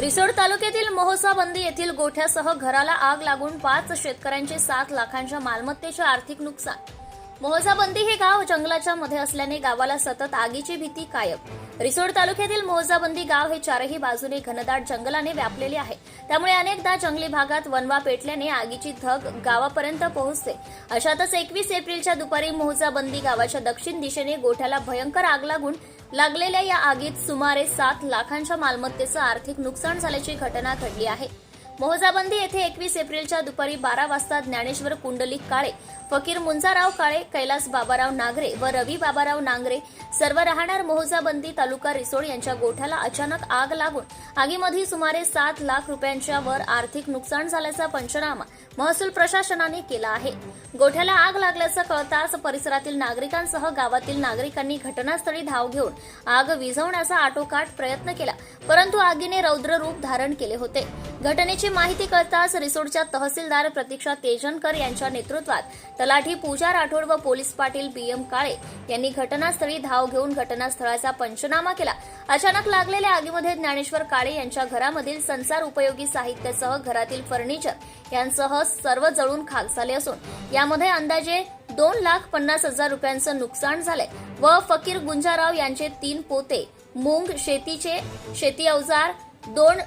रिसोड तालुक्यातील मोहसाबंदी येथील गोठ्यासह घराला आग लागून पाच शेतकऱ्यांचे सात लाखांच्या मालमत्तेचे आर्थिक नुकसान. मोहजाबंदी हे गाव जंगलाच्या मध्ये असल्याने गावाला सतत आगीची भीती कायम. रिसोड तालुक्यातील मोहजाबंदी गाव हे चारही बाजूने घनदाट जंगलाने व्यापलेले आहे. त्यामुळे अनेकदा जंगली भागात वनवा पेटल्याने आगीची धग गावापर्यंत पोहोचते. अशातच एकवीस एप्रिलच्या दुपारी मोहजाबंदी गावाच्या दक्षिण दिशेने गोठ्याला भयंकर आग लागून लागलेल्या या आगीत सुमारे सात लाखांच्या मालमत्तेचं आर्थिक नुकसान झाल्याची घटना घडली आहे. मोहजाबंदी येथे एकवीस एप्रिलच्या दुपारी बारा वाजता ज्ञानेश्वर कुंडलिक काळे फकीर मुंजाराव काळे कैलास बाबाराव नागरे व रवी बाबाराव नांगरे सर्व राहणार मोहजाबंदी तालुका रिसोड यांच्या गोठ्याला अचानक आग लागून आगीमध्ये सुमारे सात लाख रुपयांच्या वर आर्थिक नुकसान झाल्याचा पंचनामा महसूल प्रशासनाने केला आहे. गोठ्याला आग लागल्याचं कळताच परिसरातील नागरिकांसह गावातील नागरिकांनी घटनास्थळी धाव घेऊन आग विझवण्याचा आटोकाट प्रयत्न केला परंतु आगीने रौद्र रूप धारण केले होते. घटनेची माहिती कळताच रिसोडच्या तहसीलदार प्रतीक्षा तेजनकर यांच्या नेतृत्वात तलाठी पूजा राठोड व police Patil B M Kale यांनी घटनास्थळी धाव घेऊन घटनास्थळाचा पंचनामा केला. अचानक लागलेल्या आगीमध्ये ज्ञानेश्वर काळे यांच्या घरामधील संसार उपयोगी साहित्यासह घरातील फर्निचर यांसह सर्व जळून खाक झाले असून यामध्ये अंदाजे दोन लाख पन्नास हजार रुपयांचं नुकसान झालंय व फकीर गुंजाराव यांचे तीन पोते मूंग शेतीचे शेती अवजार दोन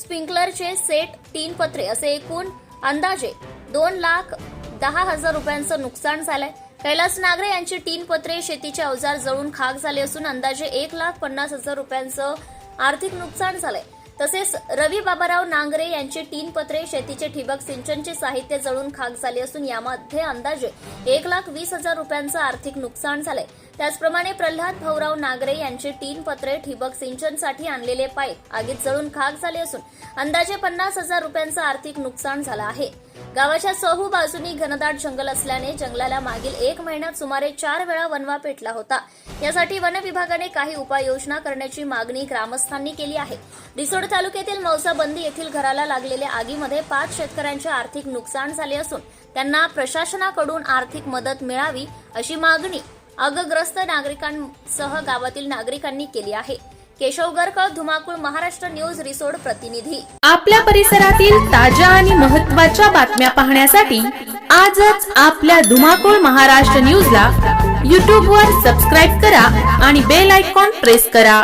स्प्रिंकलरचे सेट तीन पत्रे असे एकूण अंदाजे दोन लाख दहा हजार रुपयांचं नुकसान झालंय. कैलास नागरे यांची तीन पत्रे शेतीचे अवजार जळून खाक झाले असून अंदाजे एक लाख पन्नास हजार रुपयांचं आर्थिक नुकसान झालंय. तसेच रवी बाबाराव नांगरे यांची तीन पत्रे शेतीचे ठिबक सिंचनचे साहित्य जळून खाक झाले असून यामध्ये अंदाजे एक लाख वीस हजार रुपयांचं आर्थिक नुकसान झालंय. त्याचप्रमाणे प्रल्हाद भाऊराव नागरे यांचे तीन पत्रे ठिबक सिंचनसाठी आणलेले पाईप आगीत जळून खाक झाले असून अंदाजे पन्नास हजार रुपयांचं आर्थिक नुकसान झालं आहे. गावाच्या सहू बाजूनी घनदाट जंगल असल्याने जंगलाला मागील एक महिन्यात सुमारे चार वेळा वनवा पेटला होता. यासाठी वन विभागाने काही उपाययोजना करण्याची मागणी ग्रामस्थांनी केली आहे. रिसोड तालुक्यातील मौसाबंदी येथील घराला लागलेल्या आगीमध्ये पाच शेतकऱ्यांचे आर्थिक नुकसान झाले असून त्यांना प्रशासनाकडून आर्थिक मदत मिळावी अशी मागणी आगग्रस्त नागरिकांसह गावातील नागरिकांनी केली आहे. केशव धुमाकूळ महाराष्ट्र न्यूज रिसोड प्रतिनिधी. आपल्या परिसरातील ताज्या आणि महत्त्वाच्या बातम्या पाहण्यासाठी आजच आपल्या धुमाकूळ महाराष्ट्र न्यूजला यूट्यूबवर वर सबस्क्राईब करा आणि बेल आयकॉन प्रेस करा.